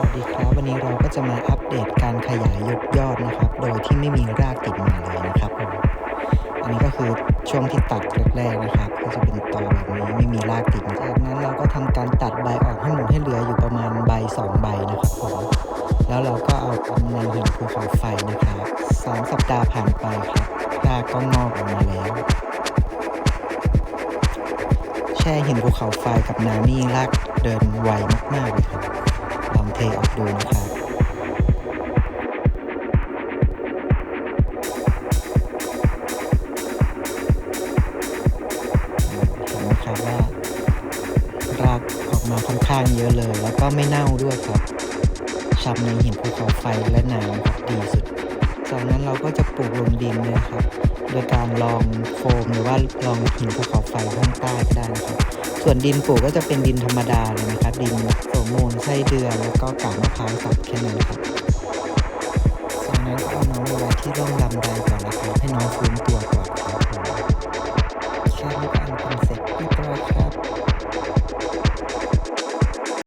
วัสดีครับวันนี้เราก็จะมาอัปเดตการขยายยกยอดนะครับ โดยที่ไม่มีรากติดมาเลยนะครับผมอันนี้ก็คือช่วงที่ตัดแรกๆนะครับ ก็จะเป็นตอแบบนี้ไม่มีรากติดจากนั้นเราก็ทำการตัดใบออกให้หมดให้เหลืออยู่ประมาณใบสองใบนะครับผมแล้วเราก็เอาตำแหน่งหินภูเขาไฟนะครับสองสัปดาห์ผ่านไปครับรากก็งอกออกมาแล้วแช่หินภูเขาไฟกับน้ำนี่รากเดินไวมากๆเลยครับ ลงเทออกดูนะครับครับว่ารากออกมาค่อนข้างเยอะเลย แล้วก็ไม่เน่าด้วยครับ ชับในหินภูเขาไฟและน้ำครับดี ปลูกลงดินเลยครับ โดยการลองโฟมหรือว่าลองหินภูเขาไฟข้างใต้ก็ได้นะครับ ส่วนดินปลูกก็จะเป็นดินธรรมดาเลยนะครับ ดินโสมูลไส้เดือนแล้วก็กากมะพร้าวสับแค่นั้นครับจากนั้นก็เอาน้องมาไว้ที่ร่องลำไดก่อนนะครับ ให้น้องฟื้นตัวก่อนครับแค่นี้